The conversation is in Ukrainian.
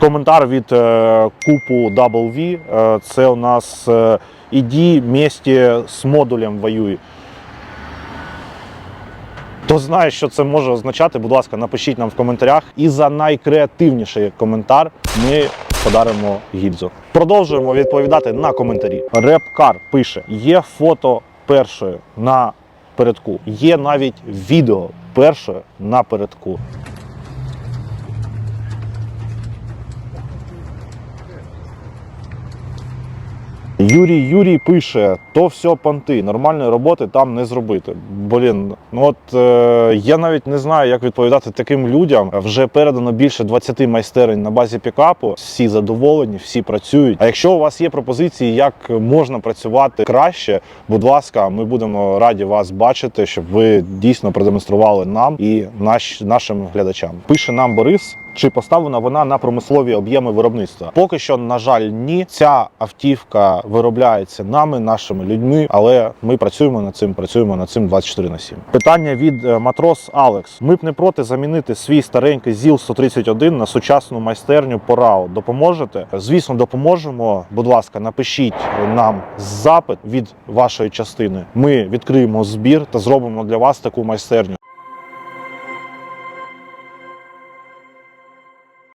Коментар від е, купу V. Е, це у нас е, іді місті з модулем воюй. Хто знає, що це може означати, будь ласка, напишіть нам в коментарях. І за найкреативніший коментар ми подаримо гільзу. Продовжуємо відповідати на коментарі. Репкар пише: є фото першої на передку, є навіть відео першої на передку. Юрій Юрій пише: то все понти, нормальної роботи там не зробити. Блін, ну от е, я навіть не знаю, як відповідати таким людям. Вже передано більше 20 майстерень на базі пікапу. Всі задоволені, всі працюють. А якщо у вас є пропозиції, як можна працювати краще, будь ласка, ми будемо раді вас бачити, щоб ви дійсно продемонстрували нам і наш, нашим глядачам. Пише нам Борис. Чи поставлена вона на промислові об'єми виробництва? Поки що, на жаль, ні. Ця автівка виробляється нами, нашими людьми, але ми працюємо над цим, працюємо над цим 24 на 7. Питання від е, матрос Алекс. Ми б не проти замінити свій старенький ЗІЛ 131 на сучасну майстерню по РАО. Допоможете? Звісно, допоможемо. Будь ласка, напишіть нам запит від вашої частини. Ми відкриємо збір та зробимо для вас таку майстерню.